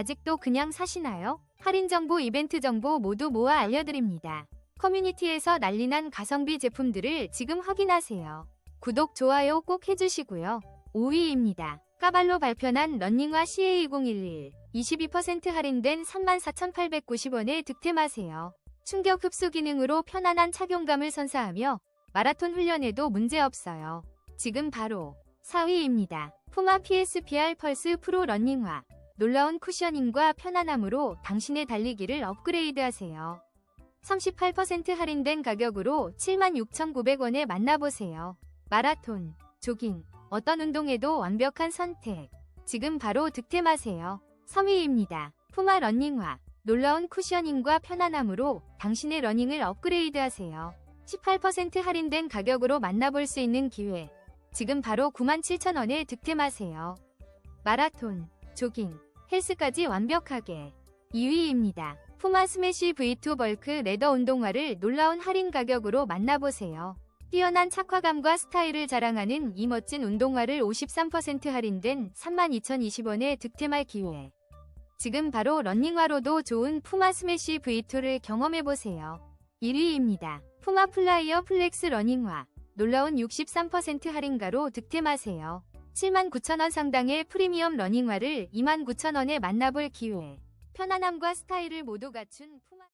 아직도 그냥 사시나요? 할인 정보, 이벤트 정보 모두 모아 알려드립니다. 커뮤니티에서 난리난 가성비 제품들을 지금 확인하세요. 구독, 좋아요 꼭 해주시고요. 5위입니다. 까발로 발표한 런닝화 CA2011 22% 할인된 34,890원에 득템하세요. 충격 흡수 기능으로 편안한 착용감을 선사하며 마라톤 훈련에도 문제없어요. 지금 바로 4위입니다. 푸마 PSPR 펄스 프로 런닝화 놀라운 쿠셔닝과 편안함으로 당신의 달리기를 업그레이드하세요. 38% 할인된 가격으로 76,900원에 만나보세요. 마라톤, 조깅, 어떤 운동에도 완벽한 선택. 지금 바로 득템하세요. 3위입니다. 푸마 러닝화. 놀라운 쿠셔닝과 편안함으로 당신의 러닝을 업그레이드하세요. 18% 할인된 가격으로 만나볼 수 있는 기회. 지금 바로 97,000원에 득템하세요. 마라톤, 조깅, 헬스까지 완벽하게. 2위입니다. 푸마 스매시 V2 벌크 레더 운동화를 놀라운 할인 가격으로 만나보세요. 뛰어난 착화감과 스타일을 자랑하는 이 멋진 운동화를 53% 할인된 32,020원에 득템할 기회. 지금 바로 런닝화로도 좋은 푸마 스매시 V2를 경험해보세요. 1위입니다. 푸마 플라이어 플렉스 러닝화. 놀라운 63% 할인가로 득템하세요. 79,000원 상당의 프리미엄 러닝화를 29,000원에 만나볼 기회. 편안함과 스타일을 모두 갖춘 푸마